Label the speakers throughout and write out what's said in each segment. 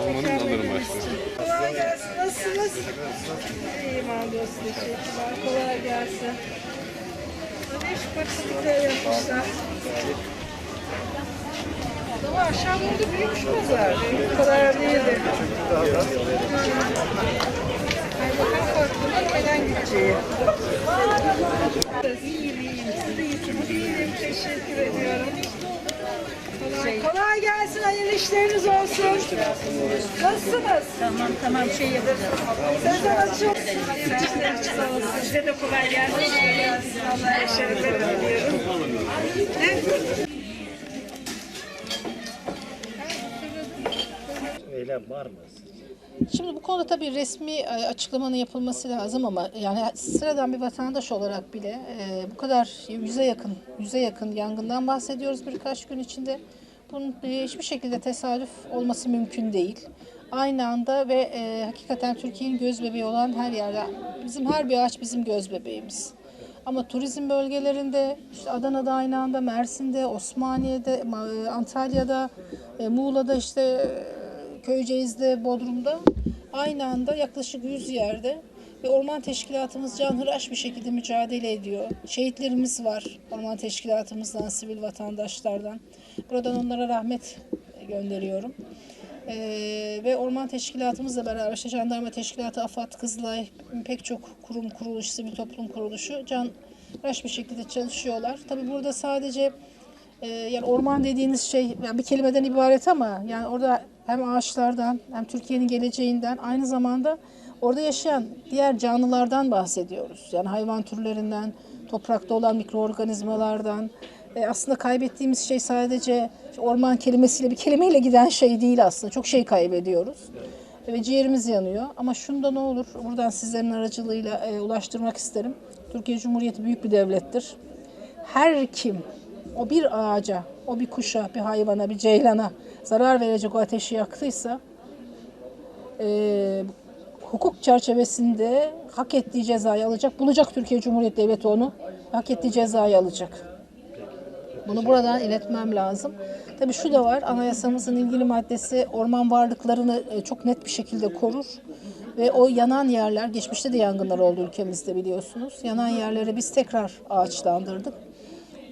Speaker 1: Olmanın alırım başkanım.
Speaker 2: Kolay gelsin. Nasılsınız? İyiyim hamdolsun. Teşekkürler. Kolay gelsin. Değişik aksilikler yapmışlar. Ama aşağı burada büyümüş pazar. Bu kadar değildi. Ay bakalım farklı neden gideceği. İyiyim iyiyim. Siz de iyisiniz. İyiyim. Teşekkür ediyorum. Kolay, kolay gelsin. Hayırlı işleriniz olsun. Nasılsınız?
Speaker 3: Tamam tamam şey yapacağız.
Speaker 2: Sezon açıyor. Hayırlı işleriniz olsun. Size de kolay gelsin. Allah'a şerefler diliyorum.
Speaker 4: Eylem var mı?
Speaker 3: Şimdi bu konuda tabii resmi e, açıklamanın yapılması lazım ama yani sıradan bir vatandaş olarak bile e, bu kadar yüze yakın yüze yakın yangından bahsediyoruz birkaç gün içinde. Bunun hiçbir şekilde tesadüf olması mümkün değil. Aynı anda ve e, hakikaten Türkiye'nin göz bebeği olan her yerde bizim her bir ağaç bizim göz bebeğimiz. Ama turizm bölgelerinde, işte Adana'da aynı anda, Mersin'de, Osmaniye'de, Ma- e, Antalya'da, e, Muğla'da işte e, Köyceğiz'de, Bodrum'da aynı anda yaklaşık 100 yerde ve orman teşkilatımız canhıraş bir şekilde mücadele ediyor. Şehitlerimiz var orman teşkilatımızdan, sivil vatandaşlardan. Buradan onlara rahmet gönderiyorum. Ee, ve orman teşkilatımızla beraber işte jandarma teşkilatı, AFAD, Kızılay, pek çok kurum, kuruluş, sivil toplum kuruluşu canhıraş bir şekilde çalışıyorlar. Tabii burada sadece ee, yani orman dediğiniz şey yani bir kelimeden ibaret ama yani orada hem ağaçlardan hem Türkiye'nin geleceğinden aynı zamanda orada yaşayan diğer canlılardan bahsediyoruz. Yani hayvan türlerinden, toprakta olan mikroorganizmalardan. E, aslında kaybettiğimiz şey sadece orman kelimesiyle bir kelimeyle giden şey değil aslında. Çok şey kaybediyoruz. Ve ciğerimiz yanıyor. Ama şunda ne olur buradan sizlerin aracılığıyla e, ulaştırmak isterim. Türkiye Cumhuriyeti büyük bir devlettir. Her kim o bir ağaca, o bir kuşa, bir hayvana, bir ceylana zarar verecek o ateşi yaktıysa e, hukuk çerçevesinde hak ettiği cezayı alacak. Bulacak Türkiye Cumhuriyeti Devleti onu. Hak ettiği cezayı alacak. Bunu buradan iletmem lazım. Tabii şu da var, anayasamızın ilgili maddesi orman varlıklarını e, çok net bir şekilde korur. Ve o yanan yerler, geçmişte de yangınlar oldu ülkemizde biliyorsunuz. Yanan yerleri biz tekrar ağaçlandırdık.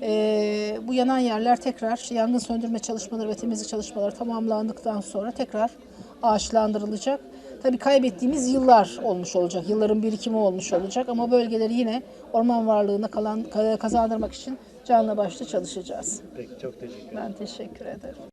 Speaker 3: Ee, bu yanan yerler tekrar yangın söndürme çalışmaları ve temizlik çalışmaları tamamlandıktan sonra tekrar ağaçlandırılacak. Tabii kaybettiğimiz yıllar olmuş olacak, yılların birikimi olmuş olacak ama bölgeleri yine orman varlığına kalan kazandırmak için canla başla çalışacağız.
Speaker 4: Peki çok teşekkür
Speaker 3: Ben teşekkür ederim.